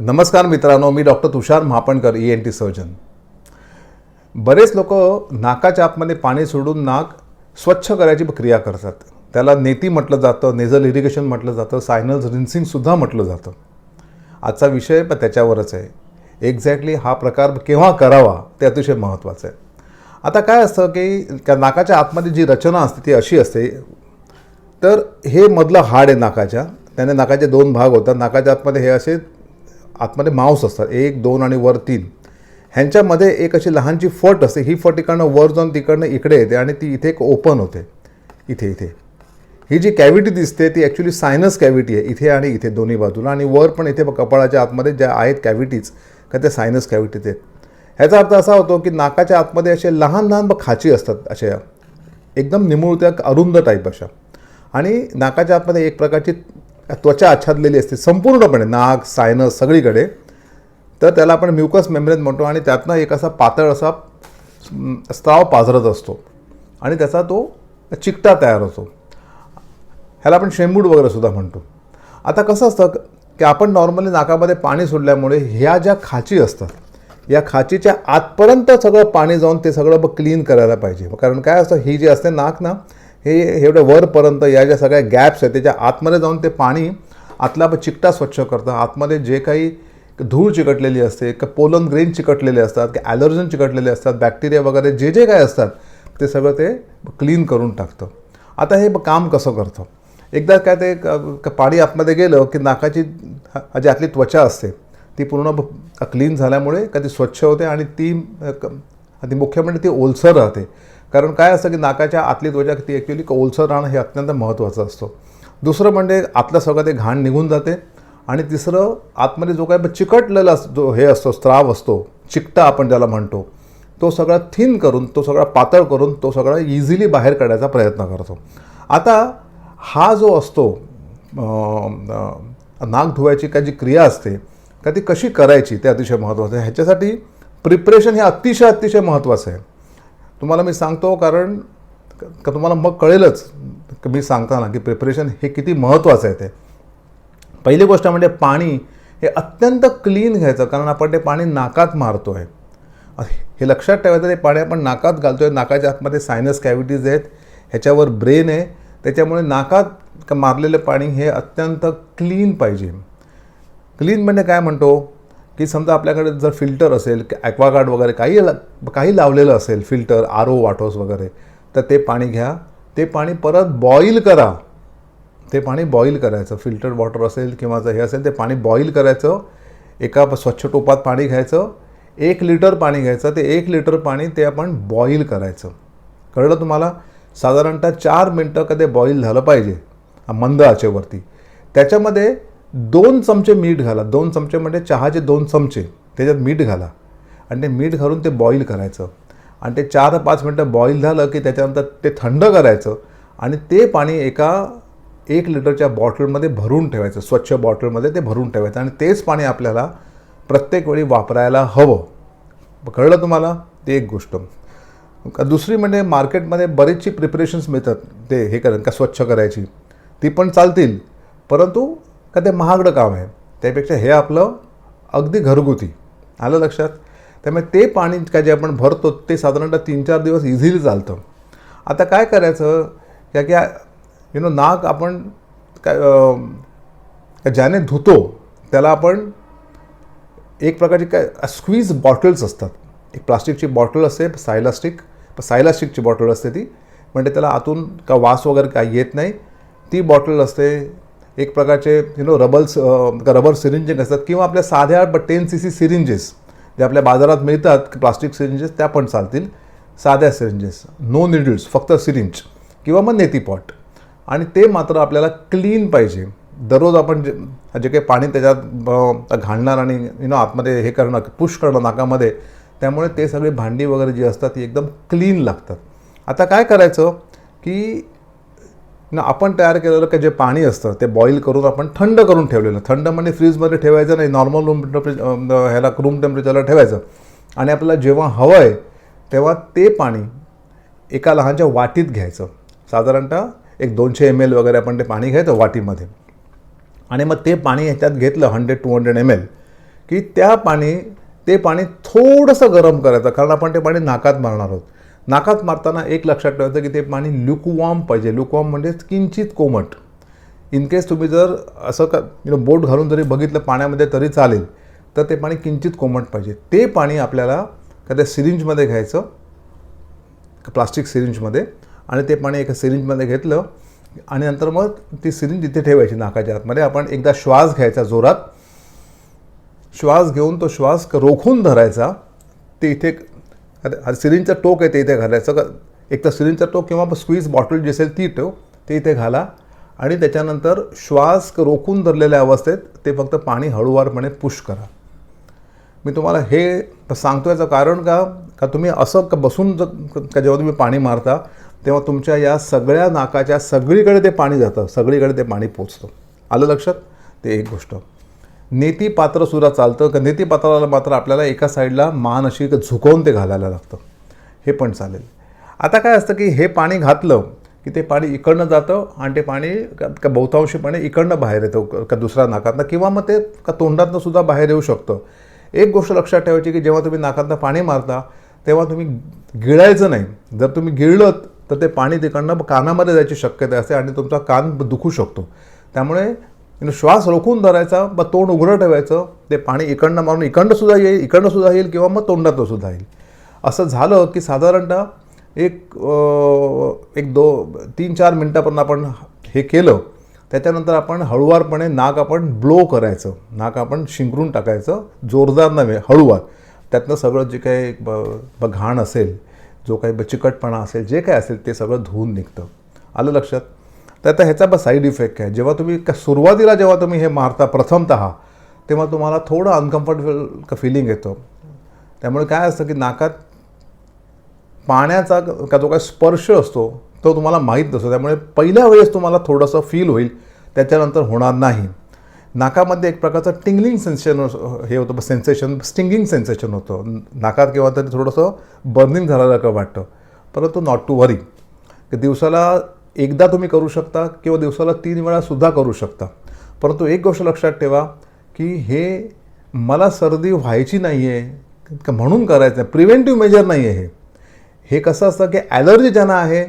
नमस्कार मित्रांनो मी doctor Tushar Mahapankar E N T surgeon बरेच लोक नाकाच्या आतमध्ये पाणी सोडून नाक स्वच्छ करायची क्रिया करतात. त्याला नेती म्हटलं जातं नेझल इरिगेशन म्हटलं जातं सायनल्स रिन्सिंगसुद्धा म्हटलं जातं. आजचा विषय पण त्याच्यावरच आहे. एक्झॅक्टली हा प्रकार केव्हा करावा ते अतिशय महत्त्वाचं आहे. आता काय असतं की त्या नाकाच्या आतमध्ये जी रचना असते ती अशी असते तर हे मधलं हाड आहे नाकाच्या. त्याने नाकाचे दोन भाग होतात. नाकाच्या आतमध्ये हे असे आतमध्ये मांस असतात. एक दोन आणि वर तीन. ह्यांच्यामध्ये एक अशी लहानची फट असते. ही फट इकडनं वर जाऊन तिकडनं इकडे येते आणि ती इथे एक ओपन होते. इथे इथे. ही जी कॅव्हिटी दिसते ती ॲक्च्युली सायनस कॅव्हिटी आहे. इथे आणि इथे दोन्ही बाजूला. आणि वर पण इथे कपाळाच्या आतमध्ये ज्या आहेत कॅव्हिटीज का त्या सायनस कॅव्हिटीज आहेत ह्याचा अर्थ असा होतो की नाकाच्या आतमध्ये असे लहान लहान खाची असतात अशा एकदम निमुळत्या अरुंद टाईप अशा. आणि नाकाच्या आतमध्ये एक प्रकारची त्वचा आच्छादलेली असते संपूर्णपणे नाक सायनस सगळीकडे. तर त्याला आपण म्युकस मेम्ब्रेन म्हणतो आणि त्यातनं एक असा पातळ असा स्त्राव पाझरत असतो. आणि त्याचा तो चिकटा तयार होतो. ह्याला आपण शेंबूड वगैरे सुद्धा म्हणतो. आता कसं असतं की आपण नॉर्मली नाकामध्ये पाणी सोडल्यामुळे ह्या ज्या खाची असतात या खाचीच्या आतपर्यंत सगळं पाणी जाऊन ते सगळं क्लीन करायला पाहिजे. कारण काय असतं ही जी असते नाक ना हे एवढं वरपर्यंत या ज्या सगळ्या गॅप्स आहेत त्याच्या आतमध्ये जाऊन ते पाणी आतला चिकटा स्वच्छ करतं. आतमध्ये जे काही धूळ चिकटलेली असते का पोलन ग्रेन चिकटलेले असतात की ॲलर्जन चिकटलेले असतात बॅक्टेरिया वगैरे जे जे काय असतात ते सगळं ते क्लीन करून टाकतं. आता हे काम कसं करतं? एकदा काय ते पाणी आतमध्ये गेलं की नाकाची जी आतली त्वचा असते ती पूर्ण क्लीन झाल्यामुळे का ती स्वच्छ होते आणि ती ती मुख्य म्हणजे ती ओलसर राहते. कारण काय असतं की नाकाच्या आतली त्वचा ती ॲक्च्युली ओलसर राहणं हे अत्यंत महत्त्वाचं असतं. दुसरं म्हणजे आतलं सगळं ते घाण निघून जाते आणि तिसरं आतमध्ये जो काय चिकटलेला जो हे असतो स्त्राव असतो चिकटा आपण ज्याला म्हणतो तो सगळा थिन करून तो सगळा पातळ करून तो सगळा इझिली बाहेर काढायचा प्रयत्न करतो. आता हा जो असतो नाक धुवायची का जी क्रिया असते का ती कशी करायची ते अतिशय महत्त्वाचं आहे. ह्याच्यासाठी प्रिपरेशन हे अतिशय अतिशय महत्त्वाचं आहे. तुम्हाला मी सांगतो कारण का तुम्हाला मग कळेलच मी सांगताना की प्रिपरेशन हे किती महत्त्वाचं आहे ते. पहिली गोष्ट म्हणजे पाणी हे अत्यंत क्लीन घ्यायचं कारण आपण ते पाणी नाकात मारतो आहे हे लक्षात ठेवायचं ते पाणी आपण नाकात घालतो आहे नाकाच्या आतमध्ये सायनस कॅव्हिटीज आहेत ह्याच्यावर ब्रेन आहे त्याच्यामुळे नाकात मारलेलं पाणी हे अत्यंत क्लीन पाहिजे. क्लीन म्हणजे काय म्हणतो? की समजा आपल्याकडे जर फिल्टर असेल ॲक्वागार्ड वगैरे काही ला- काही लावलेलं असेल फिल्टर आर ओ वाटोस वगैरे तर ते पाणी घ्या. ते पाणी परत बॉईल करा. ते पाणी बॉईल करायचं. फिल्टर वॉटर असेल किंवा जर हे असेल ते पाणी बॉईल करायचं. एका स्वच्छ टोपात पाणी घ्यायचं. एक लिटर पाणी घ्यायचं. ते एक लिटर पाणी ते आपण बॉईल करायचं. कळलं तुम्हाला? साधारणतः चार मिनटं कधी बॉईल झालं पाहिजे मंद आचेवरती. त्याच्यामध्ये दोन चमचे मीठ घाला. दोन चमचे म्हणजे चहाचे दोन चमचे. त्याच्यात मीठ घाला. आणि ते मीठ घालून ते बॉईल करायचं. आणि ते चार पाच मिनटं बॉईल झालं की त्याच्यानंतर ते थंड करायचं. आणि ते पाणी एका एक लिटरच्या बॉटलमध्ये भरून ठेवायचं. स्वच्छ बॉटलमध्ये ते भरून ठेवायचं. आणि तेच पाणी आपल्याला प्रत्येक वेळी वापरायला हवं. कळलं तुम्हाला? ते एक गोष्ट. का दुसरी म्हणजे मार्केटमध्ये बरीचशी प्रिपरेशन्स मिळतात. ते हे करेन का स्वच्छ करायची. ती पण चालतील. परंतु का ते महागडं काम आहे. त्यापेक्षा हे आपलं अगदी घरगुती. आलं लक्षात? त्यामुळे ते पाणी का जे आपण भरतो ते साधारणतः तीन चार दिवस इझिली चालतं. आता काय करायचं? का की यु नो नाक आपण काय ज्याने धुतो त्याला आपण एक प्रकारची काय स्क्वीज बॉटल्स असतात. एक प्लास्टिकची बॉटल असते सायलास्टिक सायलास्टिकची बॉटल असते ती. म्हणजे त्याला आतून का वास वगैरे काही येत नाही. ती बॉटल असते एक प्रकारचे यु नो रबल्स रबर सिरिंजिंग असतात किंवा आपल्या साध्या टेन सी सी सिरिंजेस जे आपल्या बाजारात मिळतात प्लास्टिक सिरिंजेस त्या पण चालतील. साध्या सिरिंजेस नो निडल्स फक्त सिरिंज किंवा मग नेतीपॉट आणि ते मात्र आपल्याला क्लीन पाहिजे. दररोज आपण जे जे काही पाणी त्याच्यात घालणार आणि यु नो आतमध्ये हे करणं पुश करणं नाकामध्ये त्यामुळे ते सगळे भांडी वगैरे जी असतात ती एकदम क्लीन लागतात. आता काय करायचं की ना आपण तयार केलेलं का जे पाणी असतं ते बॉईल करून आपण थंड करून ठेवलेलं. थंड म्हणजे फ्रीजमध्ये ठेवायचं नाही नॉर्मल रूम टेम्परेचर ह्याला रूम टेम्परेचरला ठेवायचं. आणि आपल्याला जेव्हा हवं आहे तेव्हा ते पाणी एका लहानच्या वाटीत घ्यायचं. साधारणतः एक दोनशे एम एल वगैरे आपण ते पाणी घ्यायचं वाटीमध्ये. आणि मग ते पाणी ह्याच्यात घेतलं hundred two hundred M L की त्या पाणी ते पाणी थोडंसं गरम करायचं कारण आपण ते पाणी नाकात मारणार आहोत. नाकात मारताना एक लक्षात ठेवायचं की ते पाणी ल्युकवॉर्म पाहिजे. ल्युकवॉर्म म्हणजे किंचित कोमट. इन केस तुम्ही जर असं का यु नो बोट घालून जरी बघितलं पाण्यामध्ये तरी चालेल तर ते पाणी किंचित कोमट पाहिजे. ते पाणी आपल्याला एखाद्या सिरिंजमध्ये घ्यायचं प्लास्टिक सिरिंजमध्ये आणि ते पाणी एका सिरिंजमध्ये घेतलं आणि नंतर मग ती सिरिंज इथे ठेवायची नाकाच्या आतमध्ये. आपण एकदा श्वास घ्यायचा जोरात. श्वास घेऊन तो श्वास रोखून धरायचा. ते इथे आता सिरिंजचं टोक आहे ते इथे घालायचं. सगळं एक तर सिरिंजचं टोक किंवा स्क्वीज बॉटल जी असेल ती ठेव ते इथे घाला. आणि त्याच्यानंतर श्वास रोखून धरलेल्या अवस्थेत ते फक्त पाणी हळूवारपणे पुश करा. मी तुम्हाला हे सांगतो याचं कारण का? का तुम्ही असं का बसून जर का जेव्हा तुम्ही पाणी मारता तेव्हा तुमच्या या सगळ्या नाकाच्या सगळीकडे ते पाणी जातं. सगळीकडे ते पाणी पोचतं. आलं लक्षात? ते एक गोष्ट. नेती पात्र सुद्धा चालतं का नेती पात्राला मात्र आपल्याला एका साईडला मान अशी झुकवून ते घालायला लागतं. हे पण चालेल. आता काय असतं की हे पाणी घातलं की ते पाणी इकडनं जातं आणि ते पाणी का बहुतांशी पाणी इकडनं बाहेर येतं का दुसऱ्या नाकातनं किंवा मग ते का तोंडातनं सुद्धा बाहेर येऊ शकतं. एक गोष्ट लक्षात ठेवायची की जेव्हा तुम्ही नाकातनं पाणी मारता तेव्हा तुम्ही गिळायचं नाही. जर तुम्ही गिळलं तर ते पाणी तिकडनं कानामध्ये जायची शक्यता असते आणि तुमचा कान दुखू शकतो. त्यामुळे श्वास रोखून धरायचा मग तोंड उघडं ठेवायचं ते पाणी इकडनं मारून इकडनंसुद्धा येईल इकडनंसुद्धा येईल किंवा मग तोंडातसुद्धा येईल. असं झालं की साधारणतः एक एक दो तीन चार मिनटापर्यंत आपण हे केलं. त्याच्यानंतर आपण हळुवारपणे नाक आपण ब्लो करायचं. नाक आपण शिंकरून टाकायचं. जोरदार नव्हे हळूवार. त्यातनं सगळं जे काही ब- ब- घाण असेल जो काही ब- चिकटपणा असेल जे काय असेल ते सगळं धुवून निघतं. आलं लक्षात? तर आता ह्याचा पण साईड इफेक्ट आहे. जेव्हा तुम्ही का सुरुवातीला जेव्हा तुम्ही हे मारता प्रथमत तेव्हा तुम्हाला थोडं अनकम्फर्टेबल का फिलिंग येतं. त्यामुळे काय असतं की नाकात पाण्याचा का जो काय स्पर्श असतो तो तुम्हाला माहीत नसतो. त्यामुळे पहिल्या वेळेस तुम्हाला थोडंसं फील होईल. त्याच्यानंतर होणार नाही. नाकामध्ये एक प्रकारचं टिंगलिंग सेन्सेशन हे होतं. सेन्सेशन स्टिंगिंग सेन्सेशन होतं. नाकात किंवा तरी थोडंसं बर्निंग झाल्यासारखं वाटतं. परंतु नॉट टू वरी की दिवसाला एकदा तुम्ही करू शकता किंवा दिवसाला तीन वेळासुद्धा करू शकता. परंतु एक गोष्ट लक्षात ठेवा की हे मला सर्दी व्हायची नाही आहे का म्हणून करायचं आहे प्रिव्हेंटिव्ह मेजर नाही आहे हे कसं असतं की ॲलर्जी ज्यांना आहे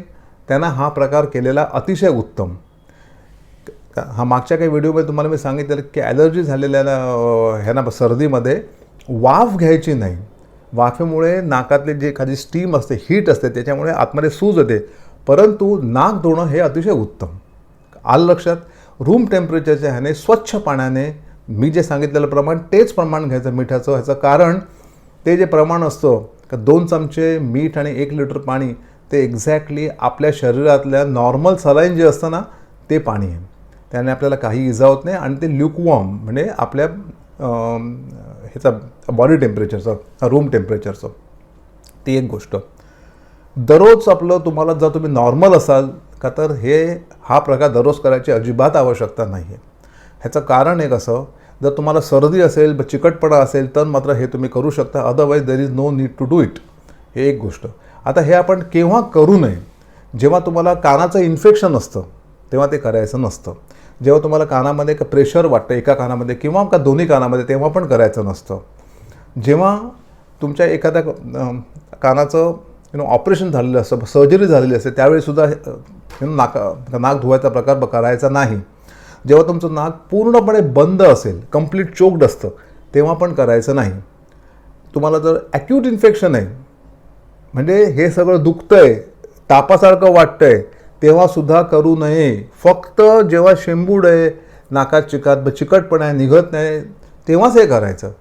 त्यांना हा प्रकार केलेला अतिशय उत्तम. हा मागच्या काही व्हिडिओमध्ये तुम्हाला मी सांगितलं की ॲलर्जी झालेल्या ह्यांना सर्दीमध्ये वाफ घ्यायची नाही. वाफेमुळे नाकातले जे एखादी स्टीम असते हीट असते त्याच्यामुळे आतमध्ये सूज येते. परंतु नाक धुणं हे अतिशय उत्तम. आलं लक्षात? रूम टेम्परेचरच्या ह्याने स्वच्छ पाण्याने मी जे सांगितलेलं प्रमाण तेच प्रमाण घ्यायचं मिठाचं. ह्याचं कारण ते जे प्रमाण असतं का दोन चमचे मीठ आणि एक लिटर पाणी ते एक्झॅक्टली आपल्या शरीरातल्या नॉर्मल सलाईन जे असतं ना ते पाणी आहे. त्याने आपल्याला काही इजा होत नाही आणि ते ल्युकवॉर्म म्हणजे आपल्या ह्याचा बॉडी टेम्परेचरचं रूम टेम्परेचरचं ती एक गोष्ट. दररोज आपलं तुम्हाला जर तुम्ही नॉर्मल असाल का तर हे हा प्रकार दररोज करायची अजिबात आवश्यकता नाही आहे ह्याचं कारण एक असं जर तुम्हाला सर्दी असेल ब- चिकटपणा असेल तर मात्र हे तुम्ही करू शकता. Otherwise there is no need to do it हे एक गोष्ट. आता हे आपण केव्हा करू नये? जेव्हा तुम्हाला कानाचं इन्फेक्शन असतं तेव्हा ते करायचं नसतं. जेव्हा तुम्हाला कानामध्ये एक प्रेशर वाटतं एका कानामध्ये किंवा का दोन्ही कानामध्ये तेव्हा पण करायचं नसतं. जेव्हा तुमच्या एखाद्या कानाचं नो ऑपरेशन झालेलं असतं सर्जरी झालेली असते त्यावेळीसुद्धा यु नो नाका नाक धुवायचा प्रकार करायचा नाही. जेव्हा तुमचं नाक पूर्णपणे बंद असेल कंप्लीट चोक्ड असतं तेव्हा पण करायचं नाही. तुम्हाला जर ॲक्यूट इन्फेक्शन आहे म्हणजे हे सगळं दुखतं आहे तापासारखं वाटतं आहे तेव्हासुद्धा करू नये. फक्त जेव्हा शेंबूड आहे नाकात चिकात चिकटपणा आहे निघत नाही तेव्हाच हे करायचं.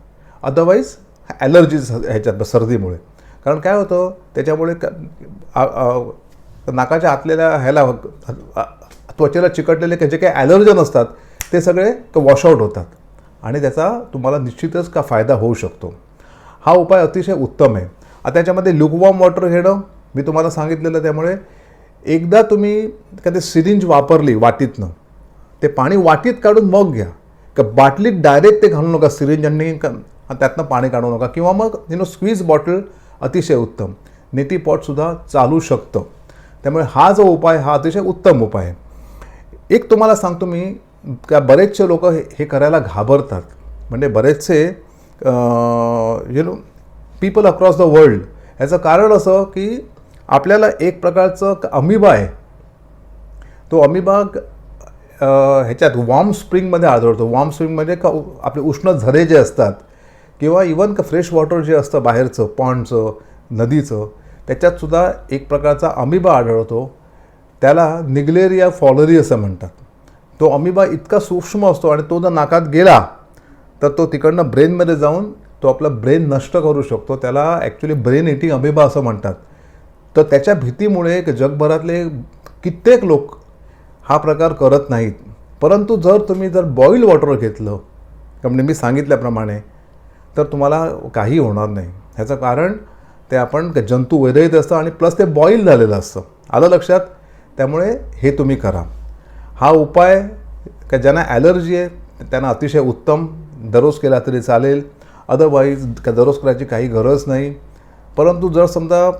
अदरवाईज ॲलर्जीज ह्याच्यात सर्दीमुळे. कारण काय होतं त्याच्यामुळे नाकाच्या आतलेल्या ह्याला त्वचेला चिकटलेले जे काही ॲलर्जन असतात ते सगळे वॉशआउट होतात. आणि त्याचा तुम्हाला निश्चितच का फायदा होऊ शकतो. हा उपाय अतिशय उत्तम आहे. आता त्याच्यामध्ये लुकवॉर्म वॉटर घेणं मी तुम्हाला सांगितलेलं त्यामुळे एकदा तुम्ही कधी सिरिंज वापरली वाटीतनं ते पाणी वाटीत काढून मग घ्या. का बाटलीत डायरेक्ट ते घालू नका सिरिंज आणि त्यातनं पाणी काढू नका. किंवा मग यु नो स्क्वीज बॉटल अतिशय उत्तम. नेतीपॉटसुद्धा चालू शकतं. त्यामुळे हा जो उपाय हा अतिशय उत्तम उपाय आहे. एक तुम्हाला सांगतो मी का बरेचसे लोक हे हे करायला घाबरतात. म्हणजे बरेचसे you know people across the world ह्याचं कारण असं की आपल्याला एक प्रकारचं अमिबा आहे. तो अमिबा ह्याच्यात वॉर्म स्प्रिंगमध्ये आढळतो. वॉर्म स्प्रिंग म्हणजे का आपले उष्ण झरे जे असतात किंवा इवन का फ्रेश वॉटर जे असतं बाहेरचं पॉन्डचं नदीचं त्याच्यातसुद्धा एक प्रकारचा अमिबा आढळतो. त्याला निग्लेरिया फॉलरी असं म्हणतात. तो अमिबा इतका सूक्ष्म असतो आणि तो जर नाकात गेला तर तो तिकडनं ब्रेनमध्ये जाऊन तो आपला ब्रेन नष्ट करू शकतो. त्याला ॲक्च्युली ब्रेन इटिंग अमिबा असं म्हणतात. तर त्याच्या भीतीमुळे जगभरातले कित्येक लोक हा प्रकार करत नाहीत. परंतु जर तुम्ही जर बॉईल वॉटर घेतलं म्हणजे मी सांगितल्याप्रमाणे तर तुम्हाला काही होणार नाही. ह्याचं कारण ते आपण जंतू विरहित असतं आणि प्लस ते बॉईल झालेलं असतं. आलं लक्षात? त्यामुळे हे तुम्ही करा. हा उपाय का ज्यांना ॲलर्जी आहे त्यांना अतिशय उत्तम. दररोज केला तरी चालेल. अदरवाईज का दररोज करायची काही गरज नाही. परंतु जर समजा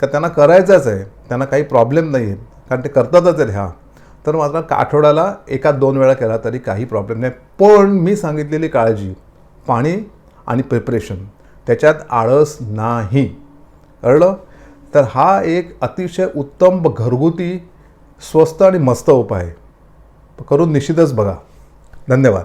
का त्यांना करायचंच आहे त्यांना काही प्रॉब्लेम नाही आहे कारण ते करतातच आहेत ह्या तर मात्र का- आठवड्याला एका दोन वेळा केला तरी काही प्रॉब्लेम नाही. पण मी सांगितलेली काळजी पाणी आणि प्रिपरेशन त्याच्यात आळस नाही. कळलं? तर हा एक अतिशय उत्तम घरगुती स्वस्त आणि मस्त उपाय. आहे करून निश्चितच बघा. धन्यवाद.